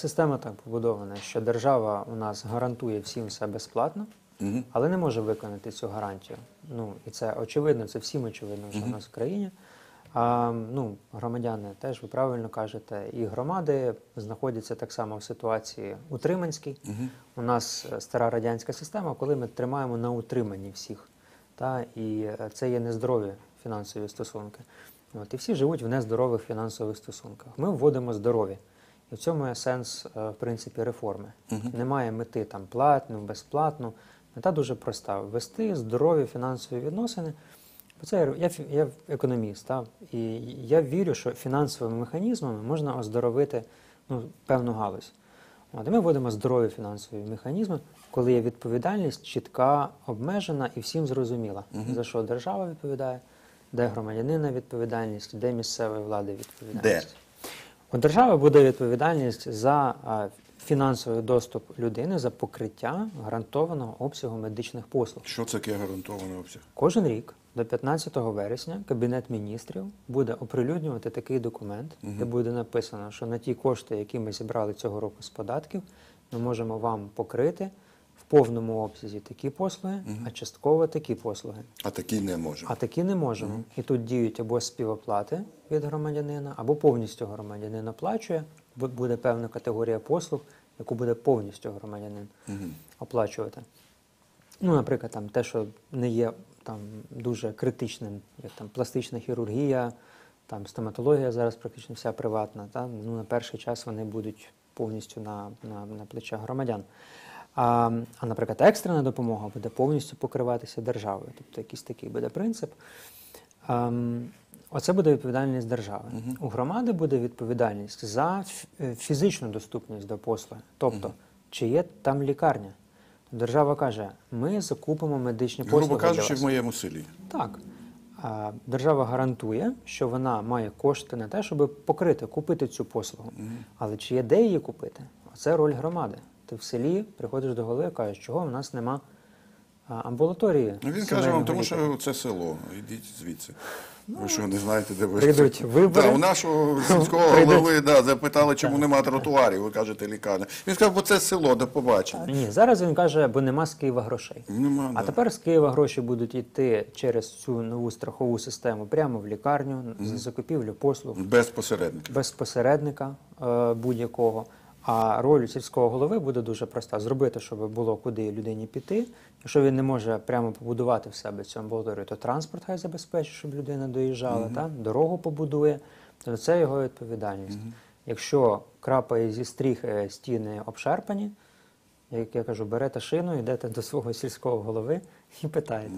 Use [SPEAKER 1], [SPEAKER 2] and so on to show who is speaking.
[SPEAKER 1] Система так побудована, що держава у нас гарантує всім все безплатно,
[SPEAKER 2] Мгм.
[SPEAKER 1] але не може виконати цю гарантію. Ну і це очевидно, це всім очевидно вже в нас в країні. А ну, громадяни теж ви правильно кажете, і громади знаходяться так само в ситуації утриманській. У нас е, стара радянська система, коли ми тримаємо на утриманні всіх. Та, і е, це є нездорові фінансові стосунки. От, і всі живуть в нездорових фінансових стосунках. Ми вводимо здорові. І в цьому є сенс, е, в принципі, реформи. Немає мети там платну, безплатну. Мета дуже проста: ввести здорові фінансові відносини. Бо це я, я, економіст, та, і я вірю, що фінансовими механізмами можна оздоровити ну, певну галузь. От, і ми вводимо здорові фінансові механізми, коли є відповідальність чітка, обмежена і всім зрозуміла, за що держава відповідає, де громадянина відповідальність, де місцевої влади відповідальність. У держави буде відповідальність за фінансовий доступ людини за покриття гарантованого обсягу медичних послуг.
[SPEAKER 2] Що це таке гарантований обсяг?
[SPEAKER 1] Кожен рік до 15 вересня Кабінет міністрів буде оприлюднювати такий документ, де буде написано, що на ті кошти, які ми зібрали цього року з податків, ми можемо вам покрити в повному обсязі такі послуги, а частково такі послуги.
[SPEAKER 2] А такі не може.
[SPEAKER 1] А такі не можемо. І тут діють або співоплати від громадянина, або повністю громадянин оплачує. Бу- Буде певна категорія послуг, яку буде повністю громадянин оплачувати. Ну, наприклад, там те, що не є там дуже критичним, як там пластична хірургія, там стоматологія зараз практично вся приватна. Та? Ну, на перший час вони будуть повністю на, на, на плечах громадян. А, а, наприклад, екстрена допомога буде повністю покриватися державою. Тобто якийсь такий буде принцип. Ем, Оце буде відповідальність держави. У громади буде відповідальність за е, фізичну доступність до послуги. Тобто, чи є там лікарня. Держава каже, ми закупимо медичні послуги.
[SPEAKER 2] Грубо кажучи, в моєму селі.
[SPEAKER 1] Так. А, держава гарантує, що вона має кошти на те, щоб покрити, купити цю послугу. Але чи є де її купити? Це роль громади. Ти в селі приходиш до голови і кажеш, чого в нас нема амбулаторії.
[SPEAKER 2] Ну, Він каже вам, тому
[SPEAKER 1] лікаря?»
[SPEAKER 2] що це село. Йдіть звідси. ви що, не знаєте, де ви
[SPEAKER 1] прийдуть вибори.
[SPEAKER 2] Да, у нашого сільського
[SPEAKER 1] Прийдуть.
[SPEAKER 2] голови да, запитали, чому нема тротуарів. Ви кажете, лікарня. Він сказав, бо це село, до побачення.
[SPEAKER 1] Ні, зараз він каже, бо нема з Києва грошей.
[SPEAKER 2] Нема,
[SPEAKER 1] А
[SPEAKER 2] да.
[SPEAKER 1] тепер з Києва гроші будуть йти через цю нову страхову систему прямо в лікарню, за закупівлю послуг.
[SPEAKER 2] Без посередників.
[SPEAKER 1] без посередника е, будь-якого. А роль сільського голови буде дуже проста: зробити, щоб було куди людині піти. Якщо він не може прямо побудувати в себе цю амбулаторію, то транспорт хай забезпечить, щоб людина доїжджала, та? дорогу побудує, то це його відповідальність. Якщо крапає зі стріх е, стіни обшарпані, як я кажу, берете шину, йдете до свого сільського голови і питаєте.